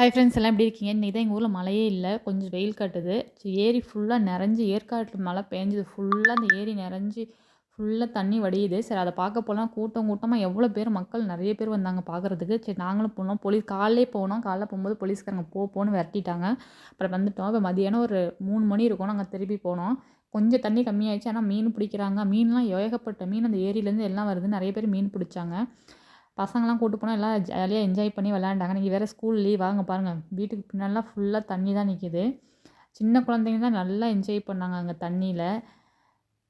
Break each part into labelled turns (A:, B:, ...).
A: Hi friends எல்லாம் எப்படி இருக்கீங்க? இன்றைக்கி தான் எங்கள் ஊரில் மழையே இல்லை. கொஞ்சம் வெயில் காட்டுது. சரி ஏரி ஃபுல்லாக நிறைஞ்சி ஏற்காட்டில் மழை பெஞ்சது. ஃபுல்லாக அந்த ஏரி நிறைஞ்சி ஃபுல்லாக தண்ணி வடியுது. சரி அதை பார்க்க போகலாம் கூட்டம் கூட்டமாக எவ்வளோ பேர் மக்கள் நிறைய பேர் வந்தாங்க பார்க்குறதுக்கு. சரி நாங்களும் போனோம். போலீஸ் காலையிலே போனோம். காலைல போகும்போது போலீஸ்காரங்க போ போன்னு விரட்டிட்டாங்க. அப்புறம் வந்துட்டோம். இப்போ மதியானம் ஒரு மூணு மணி இருக்கும். நாங்கள் திருப்பி போனோம். கொஞ்சம் தண்ணி கம்மியாயிடுச்சு. ஆனால் மீன் பிடிக்கிறாங்க. மீன்லாம் ஏகப்பட்ட மீன் அந்த ஏரியிலேருந்து எல்லாம் வருது. நிறைய பேர் மீன் பிடிச்சாங்க. பசங்களாம் கூட்டு போனால் எல்லாம் ஜாலியாக என்ஜாய் பண்ணி விளையாண்டாங்க. இன்றைக்கி வேறு ஸ்கூல் லீவ் வாங்க பாருங்கள் வீட்டுக்கு பின்னாலாம் ஃபுல்லாக தண்ணி தான் நிற்கிது சின்ன குழந்தைங்க தான் நல்லா என்ஜாய் பண்ணாங்க அங்கே தண்ணியில்.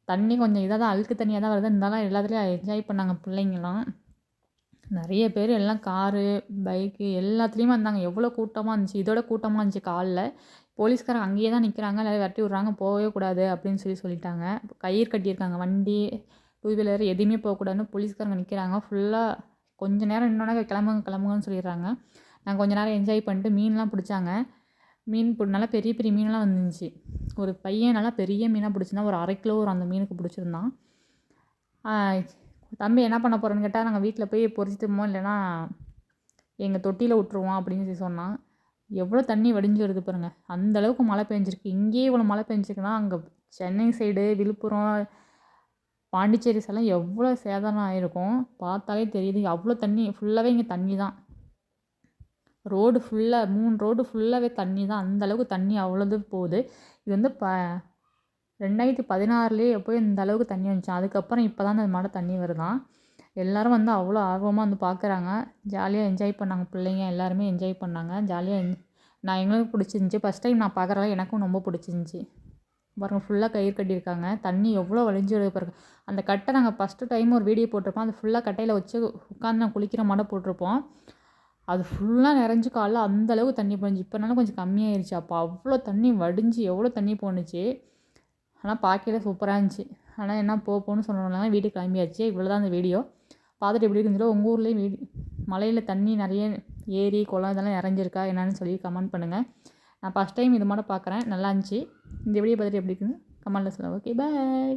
A: தண்ணி கொஞ்சம் இதாக தான் அழுக்கு தண்ணியாக தான் வருது. இருந்தாலும் எல்லாத்துலேயும் என்ஜாய் பண்ணாங்க பிள்ளைங்களாம். நிறைய பேர் எல்லாம் காரு பைக்கு எல்லாத்துலேயுமே வந்தாங்க. எவ்வளோ கூட்டமாக இருந்துச்சு. இதோட கூட்டமாக இருந்துச்சு காலில். போலீஸ்காரங்க அங்கேயே தான் நிற்கிறாங்க எல்லாரும் விரட்டி விட்றாங்க. போகவே கூடாது அப்படின்னு சொல்லி சொல்லிட்டாங்க. கயிறு கட்டியிருக்காங்க. வண்டி டூ வீலர் எதுவுமே போகக்கூடாதுன்னு போலீஸ்காரங்க நிற்கிறாங்க ஃபுல்லாக கொஞ்ச நேரம் இன்னொன்னே கிளம்புங்க கிளம்புங்கன்னு சொல்லிடுறாங்க. நாங்கள் கொஞ்ச நேரம் என்ஜாய் பண்ணிட்டு மீன்லாம் பிடிச்சாங்க. மீன் பிடி நல்லா பெரிய பெரிய மீன்லாம் வந்துருந்துச்சு. ஒரு பையன் நல்லா பெரிய மீனாக பிடிச்சிருந்தான் ஒரு அரை கிலோ ஒரு அந்த மீனுக்கு பிடிச்சிருந்தான். தம்பி என்ன பண்ண போகிறேன்னு கேட்டால் நாங்கள் வீட்டில் போய் பொறிச்சிட்டுமோ இல்லைன்னா எங்கள் தொட்டியில் விட்ருவோம் அப்படின்னு சொல்லி சொன்னான். எவ்வளோ தண்ணி வடிஞ்சு வருது பாருங்கள் அந்தளவுக்கு மழை பெஞ்சிருக்கு. இங்கேயே இவ்வளோ மழை பெஞ்சிருக்குன்னா அங்கே சென்னை சைடு விழுப்புரம் பாண்டிச்சேரி சைட்லாம் எவ்வளோ சேதாரம் ஆகிருக்கும் பார்த்தாலே தெரியுது. அவ்வளோ தண்ணி ஃபுல்லாகவே இங்கே தண்ணி தான் ரோடு ஃபுல்லாக மூணு ரோடு ஃபுல்லாகவே தண்ணி தான் அந்தளவுக்கு தண்ணி அவ்வளோது போகுது. இது வந்து ப ரெண்டாயிரத்தி பதினாறுலேயே எப்போயும் இந்த அளவுக்கு தண்ணி வந்துச்சு. அதுக்கப்புறம் இப்போ தான் அந்த மழை தண்ணி வருதான் எல்லோரும் வந்து அவ்வளோ ஆர்வமாக வந்து பார்க்குறாங்க ஜாலியாக என்ஜாய் பண்ணாங்க. பிள்ளைங்க எல்லாருமே என்ஜாய் பண்ணாங்க. ஜாலியாக நான் எங்களுக்கு பிடிச்சிருந்துச்சி. ஃபஸ்ட் டைம் நான் பார்க்குறதால எனக்கும் ரொம்ப பிடிச்சிருந்துச்சி. பாருங்கள் ஃபுல்லாக கயிறு கட்டியிருக்காங்க. தண்ணி எவ்வளோ வலிஞ்சு வருது பாருங்க. அந்த கட்டை நாங்கள் ஃபஸ்ட்டு டைம் ஒரு வீடியோ போட்டிருப்போம். அது ஃபுல்லாக கட்டையில் வச்சு உட்காந்து நான் குளிக்கிற மாதிரி போட்டிருப்போம். அது ஃபுல்லாக நிறைஞ்சு காலைல அந்தளவுக்கு தண்ணி போணுச்சு இப்போனாலும் கொஞ்சம் கம்மியாயிருச்சு. அப்போ அவ்வளோ தண்ணி வடிஞ்சு எவ்வளோ தண்ணி போணுச்சு. ஆனால் பார்க்கல சூப்பராக இருந்துச்சு. ஆனால் என்ன போக போகணும்னு சொன்னோம்னா வீட்டுக்கு கிளம்பியாச்சு. இவ்வளோ தான் அந்த வீடியோ பார்த்துட்டு எப்படி இருக்குன்னு உங்கள் ஊர்லேயும் வீடு மலையில் தண்ணி நிறைய ஏரி குளம் இதெல்லாம் நிறைஞ்சிருக்கா? என்னன்னு சொல்லி கமெண்ட் பண்ணுங்கள் நான் ஃபஸ்ட் டைம் இது மாதிரி பார்க்குறேன். நல்லா இருந்துச்சு. இந்த வீடியோ பார்த்துட்டு எப்படி இருக்குன்னு கமெண்டில் சொல்லுங்கள் ஓகே பாய்